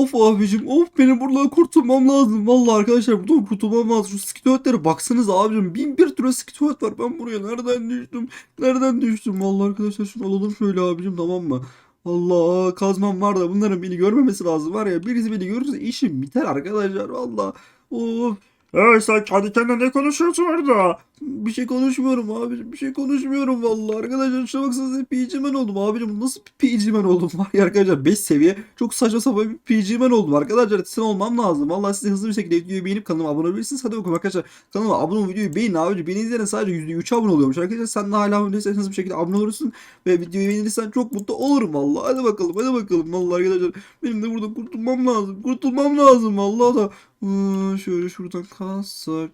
Of abicim of benim buradan kurtulmam lazım. Vallahi arkadaşlar buradan kurtulmam lazım. Şu skitoetlere baksanıza abicim. Bin bir türlü skitoet var. Ben buraya nereden düştüm? Nereden düştüm? Vallahi arkadaşlar şunu alalım şöyle abicim tamam mı? Allah kazmam var da bunların beni görmemesi lazım var ya. Birisi beni görürse işim biter arkadaşlar. Vallahi of. Hey sen kendi kendine ne konuşuyorsun orada? Bir şey konuşmuyorum abicim. Bir şey konuşmuyorum vallahi. Arkadaşlar şuna baksanıza PG'men oldum abicim. Nasıl bir PG'men oldum var ya arkadaşlar. 5 seviye çok saçma sapan bir PG'men oldum arkadaşlar. Sen olmam lazım. Vallahi size hızlı bir şekilde videoyu beğenip kanalıma abone olabilirsiniz. Hadi bakalım arkadaşlar. Kanalıma abone olun videoyu beğenin abicim. Beni izleyen sadece %3 abone oluyormuş arkadaşlar. Sen de hala abone değilsen hızlı bir şekilde abone olursun. Ve videoyu beğenirsen çok mutlu olurum vallahi. Hadi bakalım hadi bakalım. Vallahi arkadaşlar benim de burada kurtulmam lazım. Kurtulmam lazım vallahi da. Hmm, şöyle şuradan kalsak.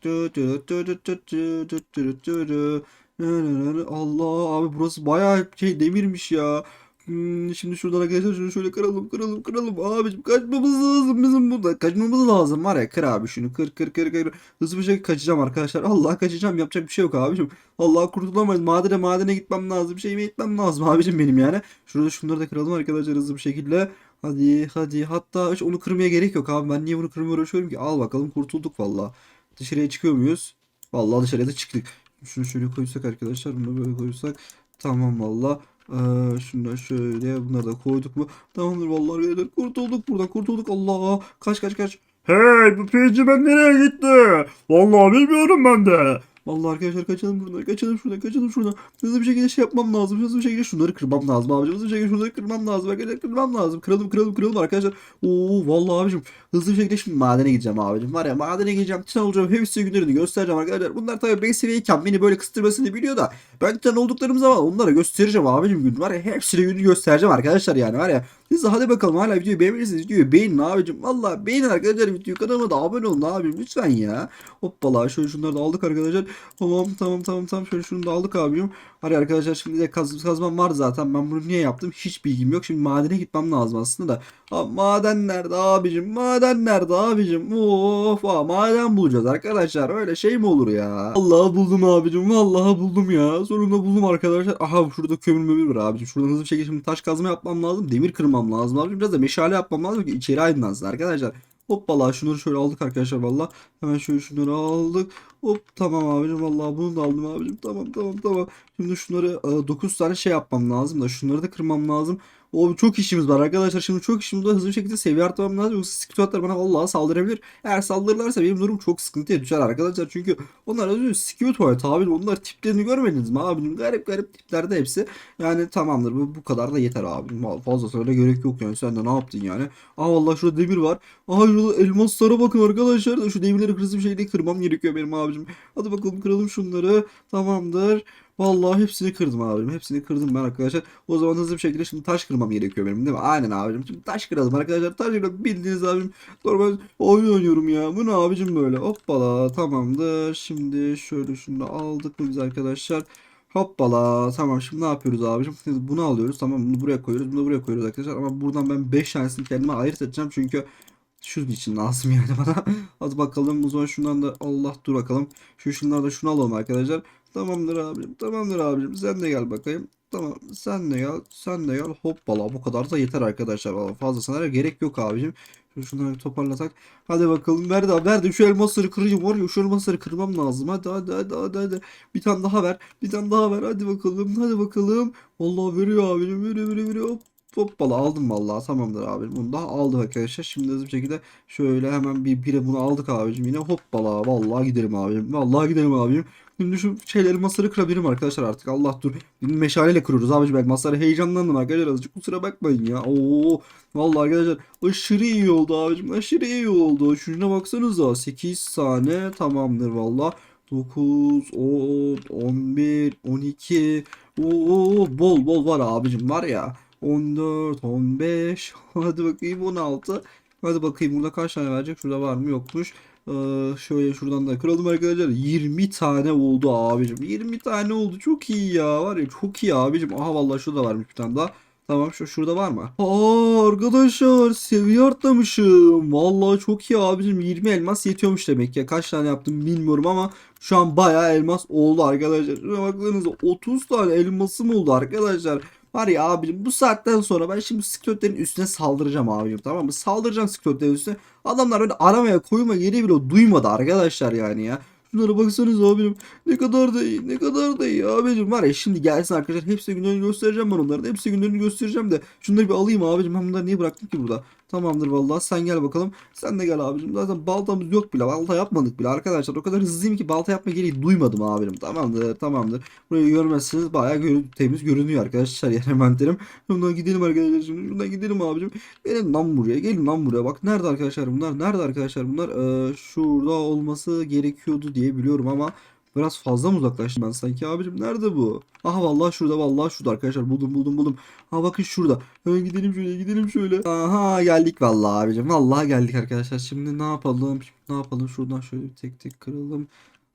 Allah abi burası bayağı şey demirmiş ya. Hmm, şimdi şuradan arkadaşlar şunu şöyle kıralım kıralım kıralım. Abicim kaçmamız lazım bizim burada. Kaçmamız lazım var ya kır abi şunu. Kır kır kır kır. Hızlı bir şekilde kaçacağım arkadaşlar. Allah kaçacağım yapacak bir şey yok abicim. Allah kurtulamayız. Madene madene gitmem lazım. Şeyime gitmem lazım abicim benim yani? Şurada şunları da kıralım arkadaşlar hızlı bir şekilde hadi hadi. Hatta hiç onu kırmaya gerek yok abi. Ben niye bunu kırmaya uğraşıyorum ki? Al bakalım kurtulduk valla dışarıya çıkıyor muyuz? Vallahi dışarıya da çıktık. Şunu şöyle koysak arkadaşlar bunu böyle koysak. Tamam valla ee, da şöyle bunları da koyduk mu? Tamamdır vallahi arkadaşlar kurtulduk buradan kurtulduk Allah kaç kaç kaç. Hey bu piyici ben nereye gitti? Vallahi bilmiyorum ben de. Vallahi arkadaşlar kaçalım buradan kaçalım şuradan kaçalım şuradan. Hızlı bir şekilde şey yapmam lazım hızlı bir şekilde şunları kırmam lazım abicim hızlı bir şekilde şunları kırmam lazım arkadaşlar kırmam lazım. Kıralım kıralım kıralım arkadaşlar. Oo vallahi abicim hızlı bir şekilde şimdi madene gideceğim abicim. Var ya madene gideceğim titan olacağım hepsi günlerini göstereceğim arkadaşlar. Bunlar tabii 5 seviyeyken beni böyle kıstırmasını biliyor da ben titan olduklarım zaman onlara göstereceğim abicim gün var ya hepsine günü göstereceğim arkadaşlar yani var ya. Siz de hadi bakalım hala videoyu beğenirseniz videoyu beğenin abicim. Valla beğenin arkadaşlar videoyu kanalıma da abone olun abim lütfen ya. Hoppala şöyle şunları da aldık arkadaşlar Tamam tamam tamam tamam şöyle şunu da aldık abim. Hadi arkadaşlar şimdi de kaz kazmam var zaten. Ben bunu niye yaptım hiç bilgim yok. Şimdi madene gitmem lazım aslında da. Aa, maden nerede abicim? Maden nerede abicim? Of aa, maden bulacağız arkadaşlar. Öyle şey mi olur ya? Vallahi buldum abicim. Vallahi buldum ya. Sonunda buldum arkadaşlar. Aha şurada kömür mömür var abicim. Şuradan hızlı bir şekilde şimdi taş kazma yapmam lazım. Demir kırmam lazım abicim. Biraz da meşale yapmam lazım ki içeri aydınlansın arkadaşlar. Hoppala şunları şöyle aldık arkadaşlar valla. Hemen şöyle şunları aldık. Hop tamam abicim vallahi bunu da aldım abicim. Tamam tamam tamam. Şimdi şunları 9 tane şey yapmam lazım da şunları da kırmam lazım. O çok işimiz var arkadaşlar. Şimdi çok işimiz var. Hızlı bir şekilde seviye artmam lazım. Yoksa skituatlar bana vallahi saldırabilir. Eğer saldırırlarsa benim durum çok sıkıntıya düşer arkadaşlar. Çünkü onlar az önce skituat abi. Onlar tiplerini görmediniz mi abicim? Garip garip tiplerde hepsi. Yani tamamdır. Bu, bu kadar da yeter abicim. Fazla söyle gerek yok yani. Sen de ne yaptın yani? Aa vallahi şurada demir var. Aa şurada elmaslara bakın arkadaşlar. Şu demirleri hızlı bir şekilde kırmam gerekiyor benim abicim. Hadi bakalım kıralım şunları. Tamamdır. Vallahi hepsini kırdım abicim. Hepsini kırdım ben arkadaşlar. O zaman hızlı bir şekilde şimdi taş kırmam gerekiyor benim değil mi? Aynen abicim. Şimdi taş kıralım arkadaşlar. Taş kıralım. Bildiğiniz abicim. Normal oyun oynuyorum ya. Bu ne abicim böyle? Hoppala. Tamamdır. Şimdi şöyle şunu da aldık mı biz arkadaşlar? Hoppala. Tamam şimdi ne yapıyoruz abicim? Şimdi bunu alıyoruz. Tamam bunu buraya koyuyoruz. Bunu buraya koyuyoruz arkadaşlar. Ama buradan ben 5 tanesini kendime ayırt edeceğim. Çünkü şu için lazım yani bana. Hadi bakalım o zaman şundan da Allah dur bakalım. Şu şunları da şunu alalım arkadaşlar. Tamamdır abicim. Tamamdır abicim. Sen de gel bakayım. Tamam sen de gel. Sen de gel. Hoppala bu kadar da yeter arkadaşlar. Fazlasına gerek yok abicim. Şunları toparlasak. Hadi bakalım. Nerede abi? Nerede? Şu elmasları kıracağım. Var ya şu elmasları kırmam lazım. Hadi hadi hadi hadi hadi. Bir tane daha ver. Bir tane daha ver. Hadi bakalım. Hadi bakalım. Vallahi veriyor abicim. Veriyor veriyor veriyor. Hop. Hoppala aldım vallahi tamamdır abi. Bunu da aldık arkadaşlar. Şimdi hızlı bir şekilde şöyle hemen bir bire bunu aldık abicim. Yine hoppala vallahi gidelim abicim. Vallahi gidelim abicim. Şimdi şu şeyleri masarı kırabilirim arkadaşlar artık. Allah dur. Meşaleyle kırıyoruz abicim. Ben masarı heyecanlandım arkadaşlar. Azıcık kusura bakmayın ya. Oo. Vallahi arkadaşlar aşırı iyi oldu abicim. Aşırı iyi oldu. Şuna baksanıza. 8 tane tamamdır vallahi. 9, 10, 11, 12. Oo bol bol var abicim var ya. 14, 15. Hadi bakayım 16. Hadi bakayım burada kaç tane verecek? Şurada var mı? Yokmuş. Ee, şöyle şuradan da kıralım arkadaşlar. 20 tane oldu abicim. 20 tane oldu. Çok iyi ya. Var ya çok iyi abicim. Aha vallahi şurada varmış bir tane daha. Tamam şu şurada var mı? Aa arkadaşlar seviye artlamışım. Vallahi çok iyi abicim. 20 elmas yetiyormuş demek ya. Kaç tane yaptım bilmiyorum ama şu an bayağı elmas oldu arkadaşlar. Şuna baksanıza 30 tane elmasım oldu arkadaşlar. Var ya abicim bu saatten sonra ben şimdi skeletlerin üstüne saldıracağım abicim tamam mı? Saldıracağım skeletlerin üstüne. Adamlar öyle aramaya koyma yeri bile duymadı arkadaşlar yani ya. Şunlara baksanız abicim. Ne kadar da iyi. Ne kadar da iyi abicim. Var ya şimdi gelsin arkadaşlar. Hepsi günlerini göstereceğim ben onların. Hepsi günlerini göstereceğim de. Şunları bir alayım abicim. Ben bunları niye bıraktım ki burada? Tamamdır vallahi. Sen gel bakalım. Sen de gel abicim. Zaten baltamız yok bile. Balta yapmadık bile arkadaşlar. O kadar hızlıyım ki balta yapma gereği duymadım abicim. Tamamdır tamamdır. Burayı görmezseniz bayağı gör- temiz görünüyor arkadaşlar. Yani envanterim. Şundan gidelim arkadaşlar şimdi. Şundan gidelim abicim. Gelin lan buraya. Gelin lan buraya. Bak nerede arkadaşlar bunlar? Nerede arkadaşlar bunlar? Ee, şurada olması gerekiyordu diye biliyorum ama biraz fazla mı uzaklaştım ben sanki abicim? Nerede bu? Aha vallahi şurada vallahi şurada arkadaşlar. Buldum buldum buldum. Ha bakın şurada. Hemen gidelim şöyle gidelim şöyle. Aha geldik vallahi abicim. Vallahi geldik arkadaşlar. Şimdi ne yapalım? Şimdi ne yapalım? Şuradan şöyle tek tek kıralım.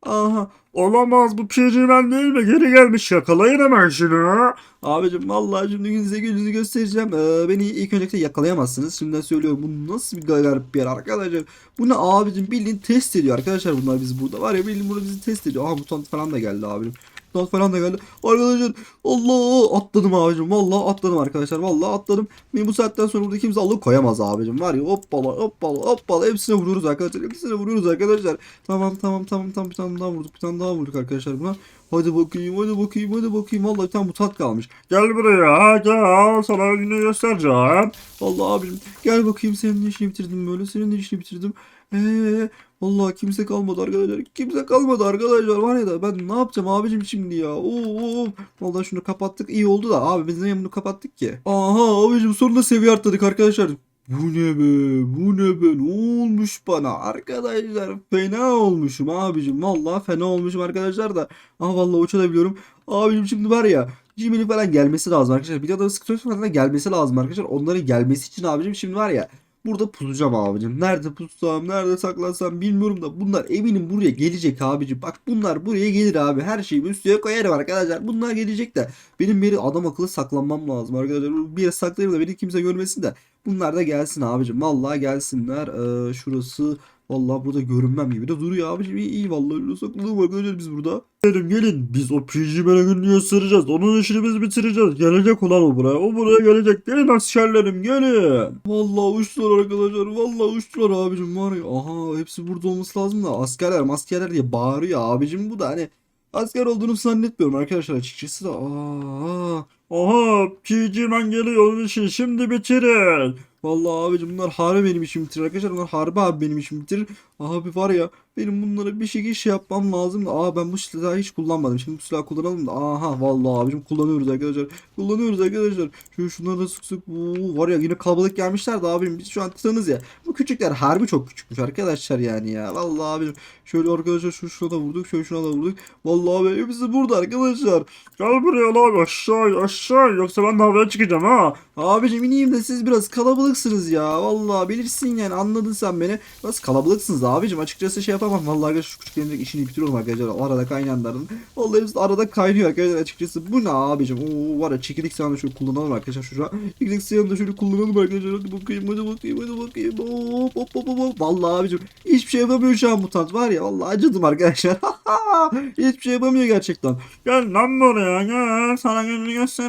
Aha Olamaz bu Piggyman değil mi? Geri gelmiş yakalayın hemen şunu. Abicim vallahi şimdi gününüze gününüzü göstereceğim. Ee, beni ilk öncelikle yakalayamazsınız. Şimdiden söylüyorum bu nasıl bir garip bir yer arkadaşlar. Bu ne abicim bildiğin test ediyor arkadaşlar bunlar bizi burada. Var ya bildiğin burada bizi test ediyor. Aha mutant falan da geldi abicim. Mutant falan da geldi. Arkadaşlar Allah atladım abicim. Vallahi atladım arkadaşlar. Vallahi atladım. Beni bu saatten sonra burada kimse alıp koyamaz abicim. Var ya hoppala hoppala hoppala hepsine vururuz arkadaşlar. Hepsine vururuz arkadaşlar. Tamam tamam tamam tamam bir tane daha vurduk. Bir tane daha vurduk arkadaşlar buna. Hadi bakayım hadi bakayım hadi bakayım. Vallahi bir tane mutant kalmış. Gel buraya gel sana günü göstereceğim. Vallahi abicim gel bakayım senin işini bitirdim böyle senin işini bitirdim. Eee vallahi kimse kalmadı arkadaşlar. Kimse kalmadı arkadaşlar var ya da ben ne yapacağım abicim şimdi ya. Oo, vallahi şunu kapattık iyi oldu da abi biz niye bunu kapattık ki? Aha abicim sonunda seviye arttırdık arkadaşlar. Bu ne be? Bu ne be? Ne olmuş bana? Arkadaşlar fena olmuşum abicim. Vallahi fena olmuşum arkadaşlar da. Aha vallahi uçabiliyorum. Abicim şimdi var ya Jimmy'nin falan gelmesi lazım arkadaşlar. Bir de adamın Scrooge falan da gelmesi lazım arkadaşlar. Onların gelmesi için abicim şimdi var ya burada pusacağım abicim. Nerede pussam, nerede saklansam bilmiyorum da bunlar eminim buraya gelecek abicim. Bak bunlar buraya gelir abi. Her şeyi üstüne koyarım arkadaşlar. Bunlar gelecek de benim bir adam akıllı saklanmam lazım arkadaşlar. Bir yere saklayayım da beni kimse görmesin de. Bunlar da gelsin abicim. Vallahi gelsinler. Ee, şurası Vallahi burada görünmem gibi de duruyor abicim. İyi, iyi vallahi öyle saklanalım arkadaşlar biz burada. Gelin gelin biz o Piggyman'e gününü göstereceğiz. Onun işini biz bitireceğiz. Gelecek ulan o buraya. O buraya gelecek. Gelin askerlerim gelin. Vallahi uçtular arkadaşlar. Vallahi uçtular abicim var ya. Aha hepsi burada olması lazım da askerler askerler diye bağırıyor abicim bu da hani asker olduğunu zannetmiyorum arkadaşlar açıkçası da. Aa, Aha Piggyman geliyor onun şimdi bitirin. vallahi abicim bunlar harbi benim işimi bitirir arkadaşlar. Bunlar harbi abi benim işimi bitirir. Abi var ya benim bunlara bir şekilde şey yapmam lazım da. Aa ben bu silahı hiç kullanmadım. Şimdi bu silahı kullanalım da. Aha vallahi abicim kullanıyoruz arkadaşlar. Kullanıyoruz arkadaşlar. Şöyle şunları da sık sık. Oo, var ya yine kalabalık gelmişler de abim biz şu an titanız ya. Bu küçükler harbi çok küçükmüş arkadaşlar yani ya. Vallahi abicim şöyle arkadaşlar şu şuna da vurduk. Şöyle şuna da vurduk. Vallahi abi hepsi burada arkadaşlar. Gel buraya lan aşağı aşağı yoksa ben de havaya çıkacağım ha. Abicim ineyim de siz biraz kalabalıksınız ya. Vallahi bilirsin yani anladın sen beni. Biraz kalabalıksınız abicim. Açıkçası şey yapamam. Vallahi arkadaşlar şu küçüklerin direkt işini bitiriyorum arkadaşlar. O arada kaynayanların. Vallahi hepsi arada kaynıyor arkadaşlar açıkçası. Bu ne abicim? Oo var ya çekirdek silahını şöyle kullanalım arkadaşlar. Şuraya çekirdek silahını da şöyle kullanalım arkadaşlar. Hadi bakayım hadi bakayım hadi bakayım. Hop hop hop hop. Vallahi abicim hiçbir şey yapamıyor şu an mutant var ya. Vallahi acıdım arkadaşlar. hiçbir şey yapamıyor gerçekten. Gel lan buraya gel sana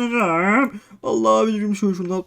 gününü göstereceğim. Allah abicim şöyle şunu.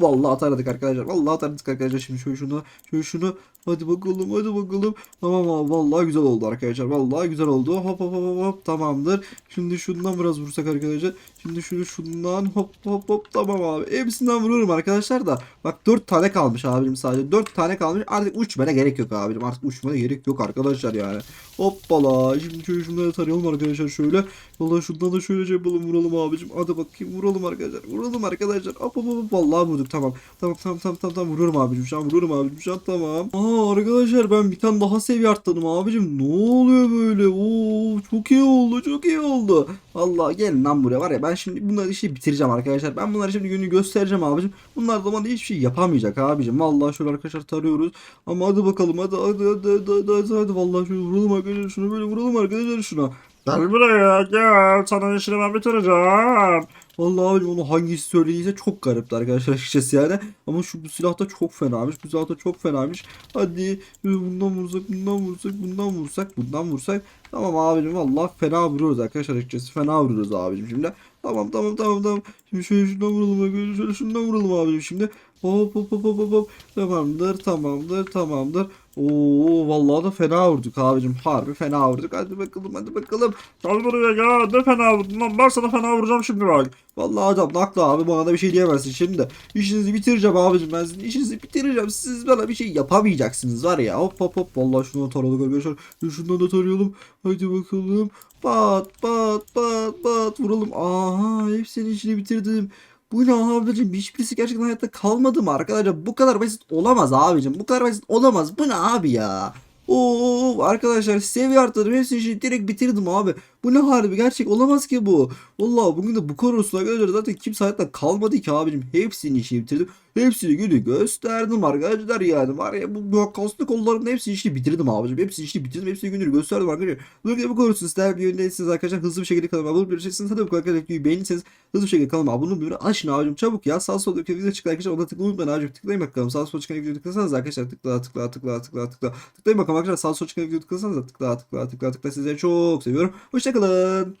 Vallahi atardık arkadaşlar. Vallahi atardık arkadaşlar. Şimdi şöyle şunu, şöyle şunu. Hadi bakalım, hadi bakalım. Tamam abi vallahi güzel oldu arkadaşlar. Vallahi güzel oldu. Hop hop hop hop, tamamdır. Şimdi şundan biraz vursak arkadaşlar. Şimdi şunu şundan hop hop hop tamam abi. Hepsinden vururum arkadaşlar da. Bak 4 tane kalmış abicim sadece. 4 tane kalmış. Artık uçmana gerek yok abicim. Artık uçmana gerek yok arkadaşlar yani. Hoppala. Şimdi şöyle şunları tarayalım arkadaşlar şöyle. Vallahi şundan da şöyle şey yapalım vuralım abicim. Hadi bakayım vuralım arkadaşlar. Vuralım arkadaşlar. Hop hop hop. Vallahi vurduk tamam. Tamam tamam tamam tamam tamam vuruyorum abicim. Şu an vuruyorum abicim. Şu an tamam. Aa arkadaşlar ben bir tane daha seviye arttırdım abicim. Ne oluyor böyle? Oo çok iyi oldu. Çok iyi oldu. Vallahi gelin lan buraya var ya ben şimdi bunları işi bitireceğim arkadaşlar. Ben bunları şimdi günü göstereceğim abicim. Bunlar da bana hiçbir şey yapamayacak abicim. Vallahi şöyle arkadaşlar tarıyoruz. Ama hadi bakalım hadi hadi hadi hadi hadi, hadi, hadi. vallahi şöyle vuralım arkadaşlar şunu böyle vuralım arkadaşlar şuna. Gel buraya gel sana işini ben bitireceğim. Vallahi abicim onu hangisi söylediyse çok garipti arkadaşlar açıkçası yani. Ama şu bu silah da çok fenaymış. Bu silah da çok fenaymış. Hadi e, bundan vursak, bundan vursak, bundan vursak, bundan vursak. Tamam abicim vallahi fena vuruyoruz arkadaşlar açıkçası. Fena vuruyoruz abicim şimdi. Tamam tamam tamam tamam. Şimdi şöyle şundan vuralım arkadaşlar. Şöyle şundan vuralım abicim şimdi. Hop hop hop hop hop. Tamamdır tamamdır tamamdır. Oo vallahi da fena vurduk abicim. Harbi fena vurduk. Hadi bakalım hadi bakalım. Gel buraya gel. Ne fena vurdun lan. Ben sana fena vuracağım şimdi bak. Vallahi adam haklı abi bana da bir şey diyemezsin şimdi. İşinizi bitireceğim abicim ben sizin işinizi bitireceğim. Siz bana bir şey yapamayacaksınız var ya. Hop hop hop. Vallahi şunu da taradık arkadaşlar. Şundan da tarayalım. Hadi bakalım. Pat pat pat pat vuralım. Aha hepsinin işini bitirdim. Bu ne abicim? Hiçbirisi gerçekten hayatta kalmadı mı arkadaşlar? Bu kadar basit olamaz abicim. Bu kadar basit olamaz. Bu ne abi ya? Oo arkadaşlar seviye arttırdım. Hepsini işini direkt bitirdim abi. Bu ne harbi gerçek olamaz ki bu. Vallahi bugün de bu konusuna arkadaşlar zaten kimse hayatta kalmadı ki abicim. Hepsini işini bitirdim. Hepsini günü gösterdim arkadaşlar yani. Var ya bu, kaslı kolların hepsini işini bitirdim abicim. Hepsini işini bitirdim. Hepsini günü gösterdim arkadaşlar. Bugün de bu konusunu sizler bir yöndeyseniz arkadaşlar hızlı bir şekilde kanalıma abone olabilirsiniz. Hadi bu arkadaşlar videoyu beğenirseniz hızlı bir şekilde kanalıma abone olmayı açın abicim çabuk ya. Sağ sol video çıkıyor arkadaşlar. Ona tıklamayı unutmayın abicim. Tıklayın bakalım. Sağ sol çıkan videoyu tıklasanız arkadaşlar tıkla tıkla tıkla tıkla tıkla. Tıklayın bakalım arkadaşlar. Sağ sol çıkan videoyu tıklasanız tıkla tıkla tıkla tıkla. Sizleri çok seviyorum. Hoşçakalın. Club.